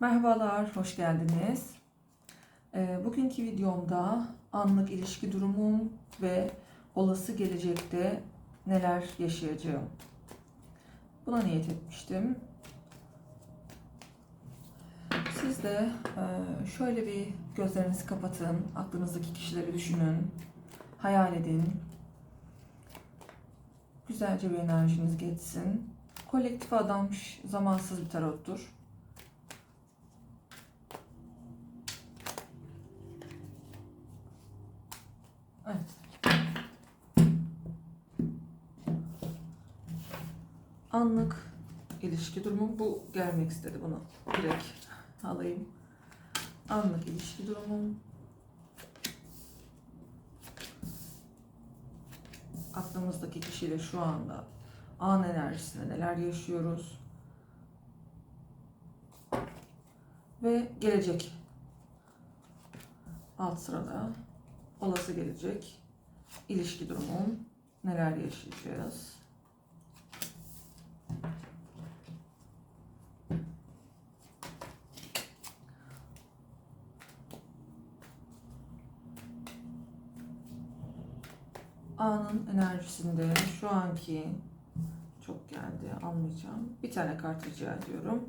Merhabalar, hoş geldiniz. Ee, bugünkü videomda anlık ilişki durumum ve olası gelecekte neler yaşayacağım. Buna niyet etmiştim. Siz de e, şöyle bir gözlerinizi kapatın, aklınızdaki kişileri düşünün, hayal edin. Güzelce bir enerjiniz geçsin. Kolektif adanmış zamansız bir tarottur. Anlık ilişki durumu bu gelmek istedi bunu. Direkt alayım. Anlık ilişki durumum. Aklımızdaki kişiyle şu anda an enerjisinde neler yaşıyoruz. Ve gelecek. Alt sırada olası gelecek ilişki durumum neler yaşayacağız. Anın enerjisinde şu anki çok geldi almayacağım. Bir tane kart rica ediyorum.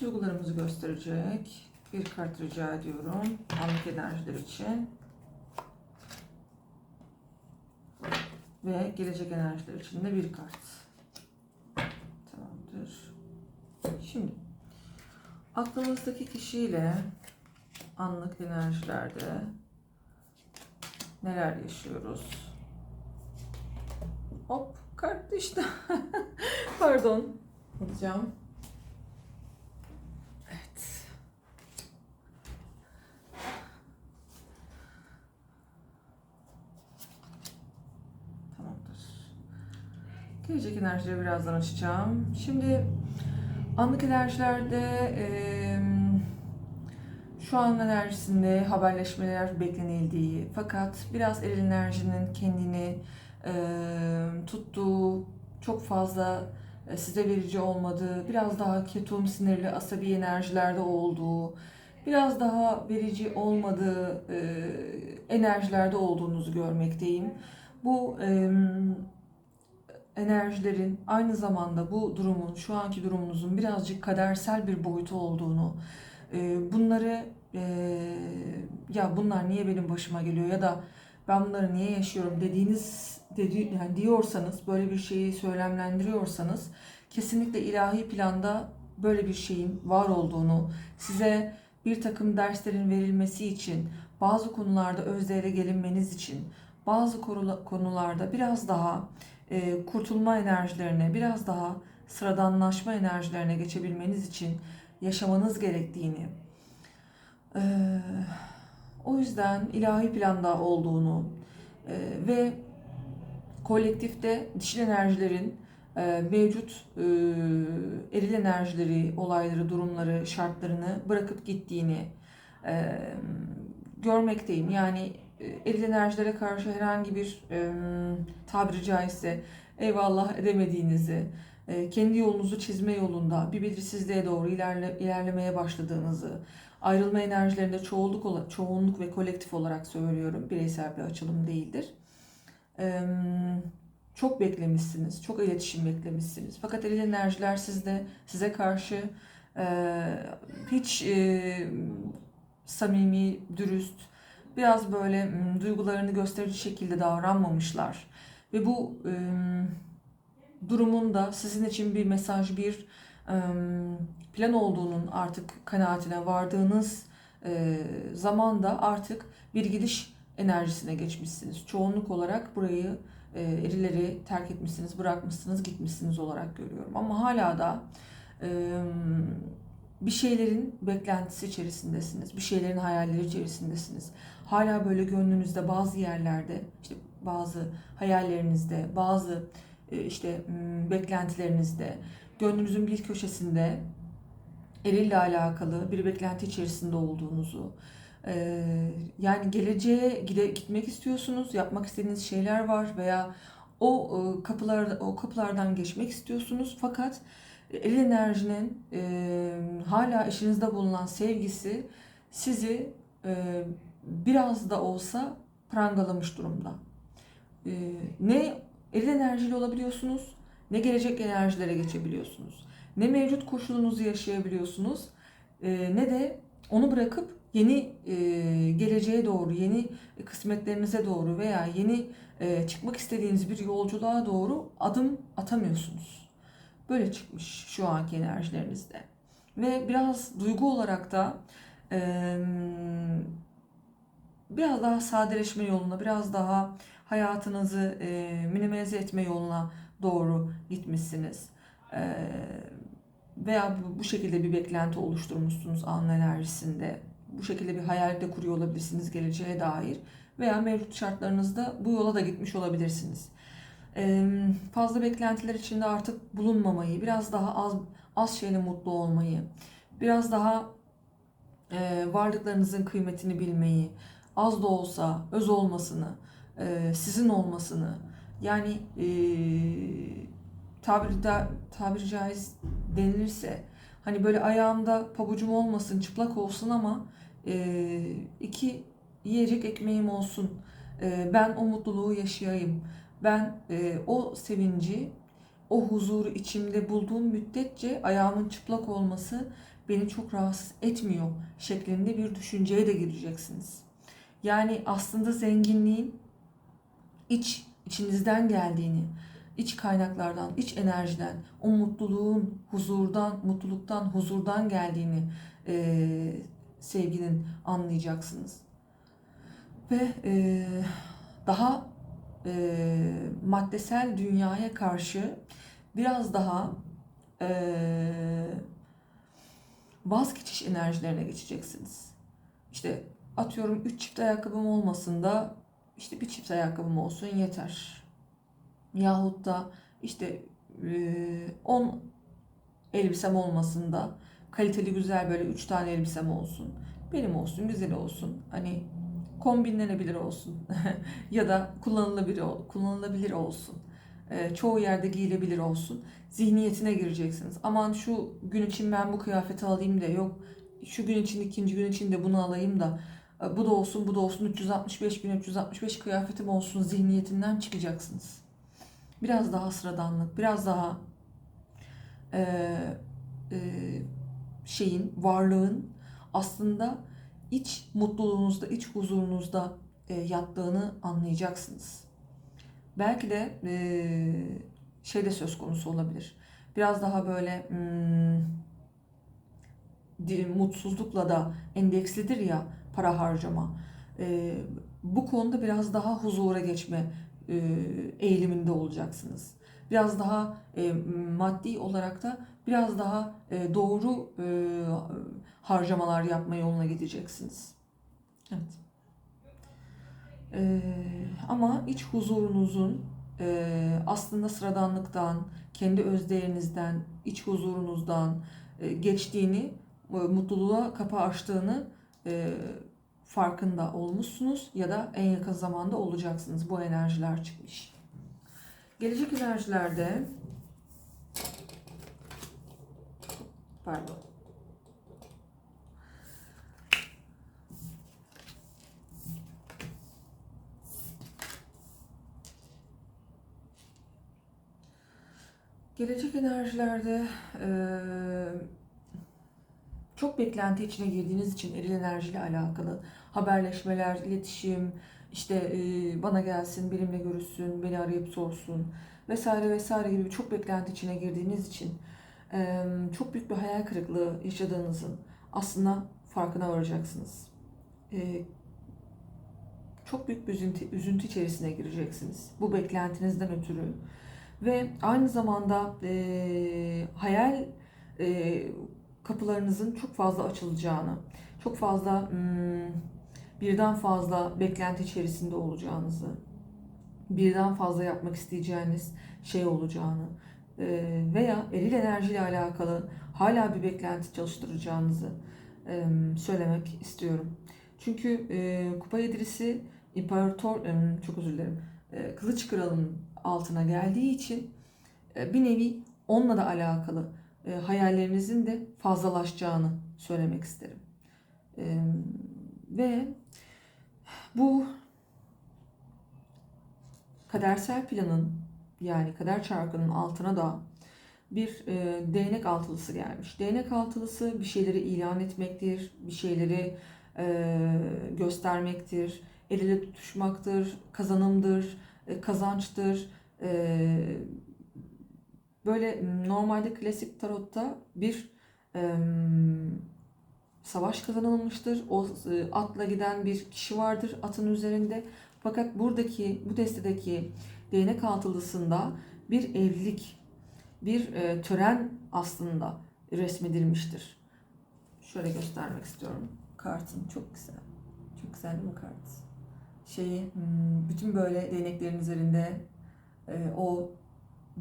Duygularımızı gösterecek bir kart rica ediyorum. Anlık enerjiler için. Ve gelecek enerjiler için de bir kart. Tamamdır. Şimdi aklımızdaki kişiyle anlık enerjilerde neler yaşıyoruz? Hop kart işte. Pardon. Alacağım. Evet. Tamamdır. Gelecek enerjileri birazdan açacağım. Şimdi anlık enerjilerde eee, şu an enerjisinde haberleşmeler beklenildiği fakat biraz eril enerjinin kendini eee, tuttuğu çok fazla e, size verici olmadığı, biraz daha ketum, sinirli, asabi enerjilerde olduğu, biraz daha verici olmadığı e, enerjilerde olduğunuzu görmekteyim. Bu e, enerjilerin aynı zamanda bu durumun, şu anki durumunuzun birazcık kadersel bir boyutu olduğunu, e, bunları e, ya bunlar niye benim başıma geliyor ya da ben bunları niye yaşıyorum dediğiniz dedi, yani diyorsanız böyle bir şeyi söylemlendiriyorsanız kesinlikle ilahi planda böyle bir şeyin var olduğunu size bir takım derslerin verilmesi için bazı konularda özdeğere gelinmeniz için bazı konularda biraz daha e, kurtulma enerjilerine biraz daha sıradanlaşma enerjilerine geçebilmeniz için yaşamanız gerektiğini e, o yüzden ilahi planda olduğunu e, ve kolektifte dişil enerjilerin e, mevcut e, eril enerjileri, olayları, durumları, şartlarını bırakıp gittiğini e, görmekteyim. Yani e, eril enerjilere karşı herhangi bir e, tabiri caizse eyvallah edemediğinizi, e, kendi yolunuzu çizme yolunda bir belirsizliğe doğru ilerle, ilerlemeye başladığınızı, ayrılma enerjilerinde çoğunluk, çoğunluk ve kolektif olarak söylüyorum. Bireysel bir açılım değildir. Eee, çok beklemişsiniz, çok iletişim beklemişsiniz. Fakat eril enerjiler sizde, size karşı eee, hiç eee, samimi, dürüst, biraz böyle mm, duygularını gösterici şekilde davranmamışlar. Ve bu eee, durumun da sizin için bir mesaj, bir eee, plan olduğunun artık kanaatine vardığınız eee, zamanda artık bir gidiş enerjisine geçmişsiniz. Çoğunluk olarak burayı e, erileri terk etmişsiniz, bırakmışsınız, gitmişsiniz olarak görüyorum. Ama hala da e, bir şeylerin beklentisi içerisindesiniz. Bir şeylerin hayalleri içerisindesiniz. Hala böyle gönlünüzde bazı yerlerde, işte bazı hayallerinizde, bazı e, işte m, beklentilerinizde, gönlünüzün bir köşesinde erille alakalı bir beklenti içerisinde olduğunuzu, ee, yani geleceğe gide, gitmek istiyorsunuz, yapmak istediğiniz şeyler var veya o e, kapılar o kapılardan geçmek istiyorsunuz fakat eril enerjinin e, hala eşinizde bulunan sevgisi sizi e, biraz da olsa prangalamış durumda. E, ne eril enerjili olabiliyorsunuz ne gelecek enerjilere geçebiliyorsunuz. Ne mevcut koşulunuzu yaşayabiliyorsunuz e, ne de onu bırakıp yeni e, geleceğe doğru, yeni kısmetlerinize doğru veya yeni e, çıkmak istediğiniz bir yolculuğa doğru adım atamıyorsunuz. Böyle çıkmış şu anki enerjilerinizde. Ve biraz duygu olarak da e, biraz daha sadeleşme yoluna, biraz daha hayatınızı e, minimalize etme yoluna doğru gitmişsiniz. E, veya bu, bu şekilde bir beklenti oluşturmuşsunuz an enerjisinde. Bu şekilde bir hayal de kuruyor olabilirsiniz geleceğe dair. Veya mevcut şartlarınızda bu yola da gitmiş olabilirsiniz. E, fazla beklentiler içinde artık bulunmamayı, biraz daha az az şeyle mutlu olmayı, biraz daha e, varlıklarınızın kıymetini bilmeyi, az da olsa öz olmasını, e, sizin olmasını, yani e, tabiri, da, tabiri caiz denilirse hani böyle ayağımda pabucum olmasın, çıplak olsun ama e, iki yiyecek ekmeğim olsun, e, ben o mutluluğu yaşayayım, ben e, o sevinci, o huzuru içimde bulduğum müddetçe ayağımın çıplak olması beni çok rahatsız etmiyor şeklinde bir düşünceye de gireceksiniz. Yani aslında zenginliğin iç içinizden geldiğini, iç kaynaklardan, iç enerjiden, o mutluluğun huzurdan, mutluluktan, huzurdan geldiğini e, sevginin anlayacaksınız. Ve e, daha e, maddesel dünyaya karşı biraz daha e, vazgeçiş enerjilerine geçeceksiniz. İşte atıyorum 3 çift ayakkabım olmasın da işte bir çift ayakkabım olsun yeter. Yahut da işte 10 e, elbisem olmasın da kaliteli güzel böyle 3 tane elbisem olsun. Benim olsun, güzel olsun. Hani kombinlenebilir olsun. ya da kullanılabilir, kullanılabilir olsun. E, çoğu yerde giyilebilir olsun. Zihniyetine gireceksiniz. Aman şu gün için ben bu kıyafeti alayım da yok. Şu gün için ikinci gün için de bunu alayım da e, bu da olsun bu da olsun 365 gün 365 kıyafetim olsun zihniyetinden çıkacaksınız. Biraz daha sıradanlık, biraz daha e, e, şeyin, varlığın aslında iç mutluluğunuzda, iç huzurunuzda e, yattığını anlayacaksınız. Belki de e, şey de söz konusu olabilir. Biraz daha böyle hmm, mutsuzlukla da endekslidir ya para harcama. E, bu konuda biraz daha huzura geçme e, eğiliminde olacaksınız. Biraz daha e, maddi olarak da biraz daha e, doğru harcamalar yapma yoluna gideceksiniz. Evet. Ama iç huzurunuzun aslında sıradanlıktan, kendi özdeğerinizden, iç huzurunuzdan geçtiğini, mutluluğa kapı açtığını farkında olmuşsunuz ya da en yakın zamanda olacaksınız. Bu enerjiler çıkmış. Gelecek enerjilerde pardon Gelecek enerjilerde e, çok beklenti içine girdiğiniz için eril enerjiyle alakalı haberleşmeler, iletişim, işte e, bana gelsin, benimle görüşsün, beni arayıp sorsun vesaire vesaire gibi çok beklenti içine girdiğiniz için çok büyük bir hayal kırıklığı yaşadığınızın aslında farkına varacaksınız. Çok büyük bir üzüntü, üzüntü içerisine gireceksiniz bu beklentinizden ötürü ve aynı zamanda e, hayal e, kapılarınızın çok fazla açılacağını, çok fazla hmm, birden fazla beklenti içerisinde olacağınızı, birden fazla yapmak isteyeceğiniz şey olacağını e, veya eril enerjiyle alakalı hala bir beklenti çalıştıracağınızı e, söylemek istiyorum. Çünkü e, kupa yedilisi imparator, çok özür dilerim, kılıç kralının altına geldiği için bir nevi onunla da alakalı e, hayallerinizin de fazlalaşacağını söylemek isterim. E, ve bu kadersel planın yani kader çarkının altına da bir e, değnek altılısı gelmiş. Değnek altılısı bir şeyleri ilan etmektir, bir şeyleri e, göstermektir, el ele tutuşmaktır, kazanımdır, e, kazançtır. E, böyle normalde klasik tarotta bir e, savaş kazanılmıştır. O e, atla giden bir kişi vardır atın üzerinde. Fakat buradaki bu destedeki değnek altılısında bir evlilik, bir e, tören aslında resmedilmiştir. Şöyle göstermek istiyorum. Kartın çok güzel. Çok güzel değil mi kart? Şeyi, bütün böyle değneklerin üzerinde e, o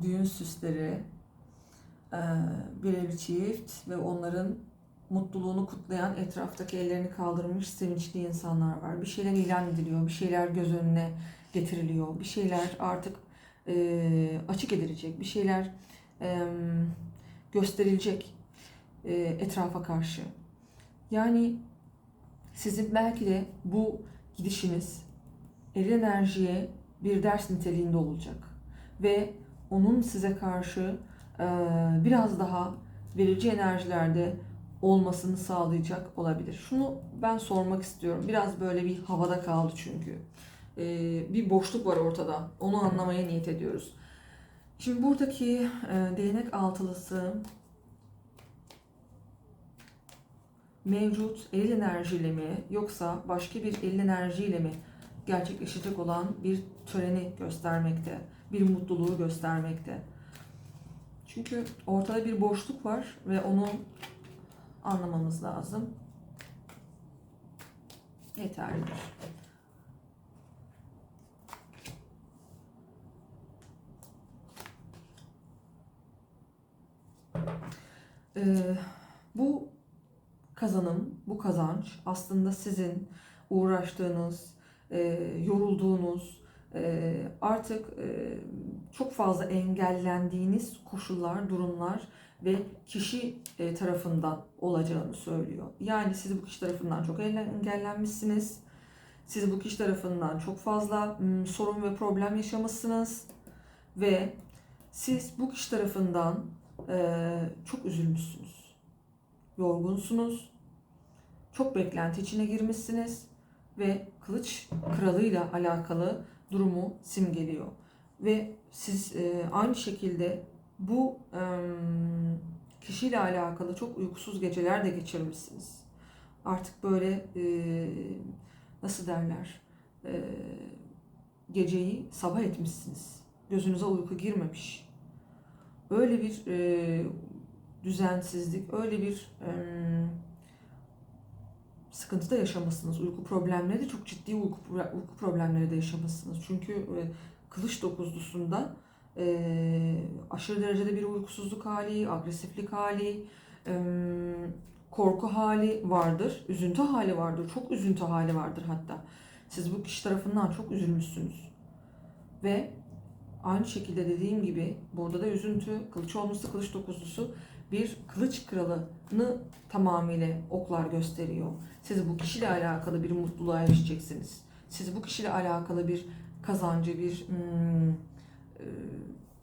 düğün süsleri, e, bir evli çift ve onların mutluluğunu kutlayan etraftaki ellerini kaldırmış sevinçli insanlar var. Bir şeyler ilan ediliyor, bir şeyler göz önüne getiriliyor, bir şeyler artık e, açık edilecek, bir şeyler e, gösterilecek e, etrafa karşı. Yani sizin belki de bu gidişiniz eril enerjiye bir ders niteliğinde olacak ve onun size karşı e, biraz daha verici enerjilerde olmasını sağlayacak olabilir. Şunu ben sormak istiyorum. Biraz böyle bir havada kaldı çünkü. Ee, bir boşluk var ortada. Onu anlamaya niyet ediyoruz. Şimdi buradaki e, değnek altılısı mevcut eril enerjiyle mi yoksa başka bir eril enerjiyle mi gerçekleşecek olan bir töreni göstermekte, bir mutluluğu göstermekte. Çünkü ortada bir boşluk var ve onu anlamamız lazım. Yeterlidir. Ee, bu kazanım, bu kazanç aslında sizin uğraştığınız, e, yorulduğunuz, artık e, çok fazla engellendiğiniz koşullar, durumlar ve kişi e, tarafından olacağını söylüyor. Yani siz bu kişi tarafından çok engellenmişsiniz. Siz bu kişi tarafından çok fazla sorun ve problem yaşamışsınız ve siz bu kişi tarafından e, çok üzülmüşsünüz. Yorgunsunuz. Çok beklenti içine girmişsiniz ve kılıç kralıyla alakalı durumu simgeliyor. Ve siz e, aynı şekilde bu kişiyle alakalı çok uykusuz geceler de geçirmişsiniz. Artık böyle nasıl derler geceyi sabah etmişsiniz. Gözünüze uyku girmemiş. Öyle bir düzensizlik, öyle bir sıkıntı da yaşamışsınız. Uyku problemleri de çok ciddi uyku, uyku problemleri de yaşamışsınız. Çünkü kılıç dokuzlusunda e, aşırı derecede bir uykusuzluk hali, agresiflik hali, e, korku hali vardır, üzüntü hali vardır, çok üzüntü hali vardır hatta. Siz bu kişi tarafından çok üzülmüşsünüz. Ve aynı şekilde dediğim gibi burada da üzüntü, kılıç olması, kılıç dokuzlusu bir kılıç kralını tamamıyla oklar gösteriyor. Siz bu kişiyle alakalı bir mutluluğa erişeceksiniz. Siz bu kişiyle alakalı bir kazancı, bir hmm, e,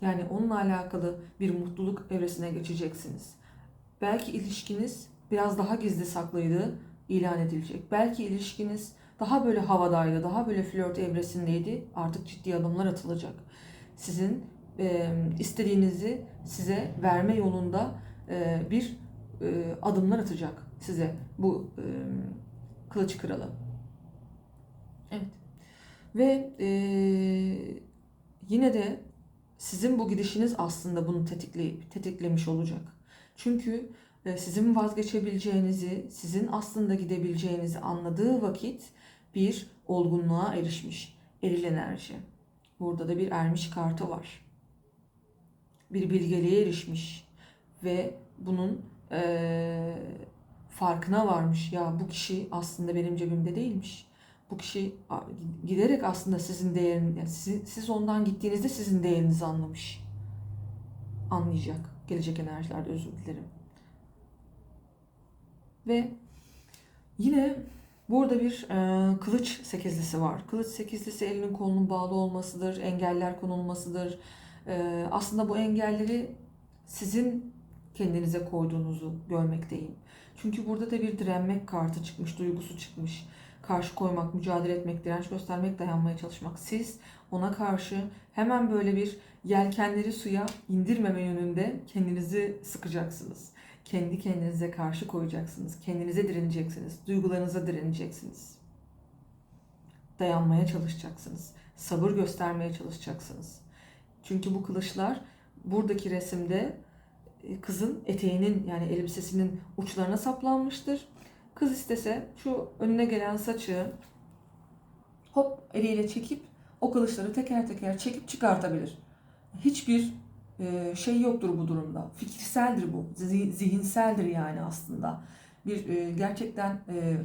yani onunla alakalı bir mutluluk evresine geçeceksiniz. Belki ilişkiniz biraz daha gizli saklıydı, ilan edilecek. Belki ilişkiniz daha böyle havadaydı, daha böyle flört evresindeydi. Artık ciddi adımlar atılacak. Sizin e, istediğinizi size verme yolunda bir e, adımlar atacak size bu e, kılıç kralı. Evet. Ve e, yine de sizin bu gidişiniz aslında bunu tetikleyip tetiklemiş olacak. Çünkü e, sizin vazgeçebileceğinizi, sizin aslında gidebileceğinizi anladığı vakit bir olgunluğa erişmiş. Eril enerji. Burada da bir ermiş kartı var. Bir bilgeliğe erişmiş ve bunun e, farkına varmış. Ya bu kişi aslında benim cebimde değilmiş bu kişi giderek aslında sizin değerini, yani siz, siz ondan gittiğinizde sizin değerinizi anlamış. Anlayacak. Gelecek enerjilerde özür dilerim. Ve yine burada bir e, kılıç sekizlisi var. Kılıç sekizlisi elinin kolunun bağlı olmasıdır, engeller konulmasıdır. E, aslında bu engelleri sizin kendinize koyduğunuzu görmekteyim. Çünkü burada da bir direnmek kartı çıkmış, duygusu çıkmış. Karşı koymak, mücadele etmek, direnç göstermek, dayanmaya çalışmak. Siz ona karşı hemen böyle bir yelkenleri suya indirmeme yönünde kendinizi sıkacaksınız. Kendi kendinize karşı koyacaksınız. Kendinize direneceksiniz. Duygularınıza direneceksiniz. Dayanmaya çalışacaksınız. Sabır göstermeye çalışacaksınız. Çünkü bu kılıçlar buradaki resimde kızın eteğinin yani elbisesinin uçlarına saplanmıştır. Kız istese şu önüne gelen saçı hop eliyle çekip o kılıçları teker teker çekip çıkartabilir. Hiçbir e, şey yoktur bu durumda. Fikirseldir bu. zi- Zihinseldir yani aslında. Bir e, gerçekten e,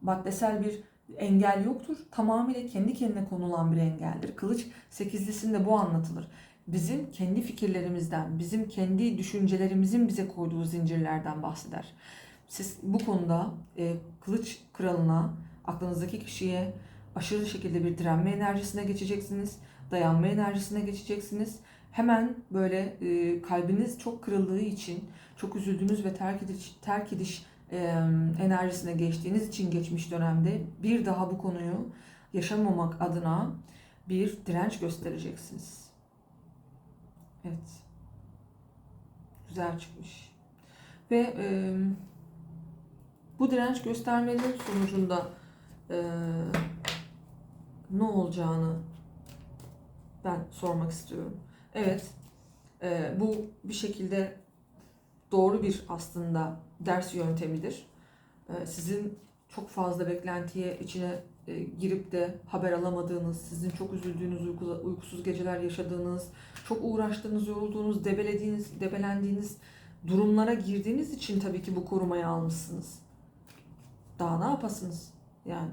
maddesel bir engel yoktur. Tamamıyla kendi kendine konulan bir engeldir. Kılıç sekizlisinde bu anlatılır. Bizim kendi fikirlerimizden, bizim kendi düşüncelerimizin bize koyduğu zincirlerden bahseder. Siz bu konuda e, kılıç kralına, aklınızdaki kişiye aşırı şekilde bir direnme enerjisine geçeceksiniz. Dayanma enerjisine geçeceksiniz. Hemen böyle e, kalbiniz çok kırıldığı için, çok üzüldüğünüz ve terk ediş, terk ediş e, enerjisine geçtiğiniz için geçmiş dönemde bir daha bu konuyu yaşamamak adına bir direnç göstereceksiniz. Evet. Güzel çıkmış. Ve e, bu direnç göstermenin sonucunda e, ne olacağını ben sormak istiyorum. Evet, e, bu bir şekilde doğru bir aslında ders yöntemidir. E, sizin çok fazla beklentiye içine girip de haber alamadığınız, sizin çok üzüldüğünüz, uyku- uykusuz geceler yaşadığınız, çok uğraştığınız, yorulduğunuz, debelediğiniz, debelendiğiniz durumlara girdiğiniz için tabii ki bu korumayı almışsınız. Daha ne yapasınız? Yani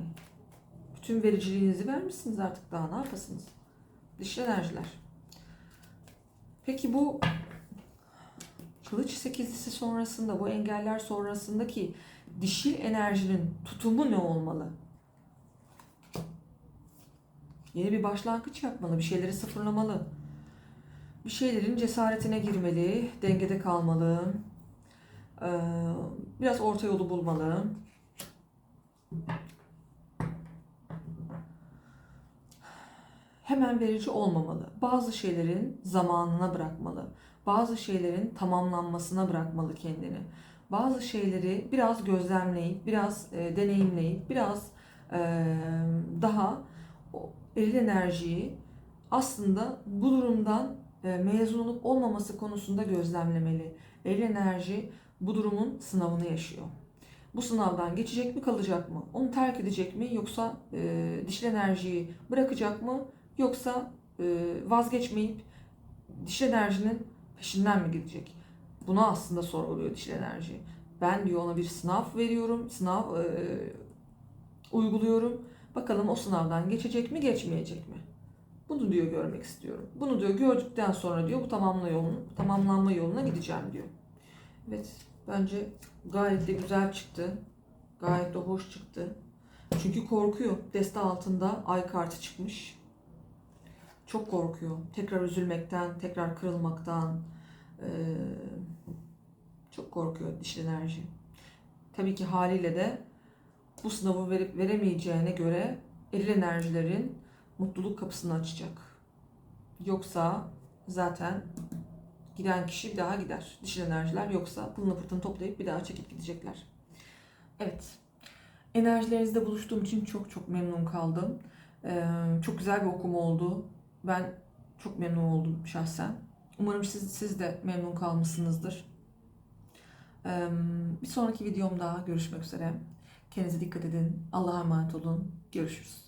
bütün vericiliğinizi vermişsiniz artık daha ne yapasınız? Dişli enerjiler. Peki bu kılıç sekizlisi sonrasında, bu engeller sonrasındaki dişil enerjinin tutumu ne olmalı? Yeni bir başlangıç yapmalı, bir şeyleri sıfırlamalı. Bir şeylerin cesaretine girmeli, dengede kalmalı. Ee, Biraz orta yolu bulmalı. Hemen verici olmamalı. Bazı şeylerin zamanına bırakmalı. Bazı şeylerin tamamlanmasına bırakmalı kendini. Bazı şeyleri biraz gözlemleyip, biraz e, deneyimleyip, biraz e, daha eril enerjiyi aslında bu durumdan e, mezun olup olmaması konusunda gözlemlemeli. Eril enerji bu durumun sınavını yaşıyor. Bu sınavdan geçecek mi kalacak mı? Onu terk edecek mi yoksa e, dişil enerjiyi bırakacak mı yoksa e, vazgeçmeyip dişil enerjinin peşinden mi gidecek? Buna aslında sorguluyor dişil enerji. Ben diyor ona bir sınav veriyorum, sınav e, uyguluyorum. Bakalım o sınavdan geçecek mi, geçmeyecek mi? Bunu diyor görmek istiyorum. Bunu diyor gördükten sonra diyor bu tamamla yolunu, tamamlanma yoluna gideceğim diyor. Evet, bence gayet de güzel çıktı. Gayet de hoş çıktı. Çünkü korkuyor. Deste altında ay kartı çıkmış. Çok korkuyor. Tekrar üzülmekten, tekrar kırılmaktan. eee, çok korkuyor dişil enerji. Tabii ki haliyle de bu sınavı verip veremeyeceğine göre eril enerjilerin mutluluk kapısını açacak. Yoksa zaten giden kişi bir daha gider. Dişil enerjiler yoksa pılını pırtını toplayıp bir daha çekip gidecekler. Evet. Enerjilerinizde buluştuğum için çok çok memnun kaldım. Ee, çok güzel bir okuma oldu. Ben çok memnun oldum şahsen. Umarım siz, siz de memnun kalmışsınızdır. Ee, bir sonraki videomda görüşmek üzere. Kendinize dikkat edin. Allah'a emanet olun. Görüşürüz.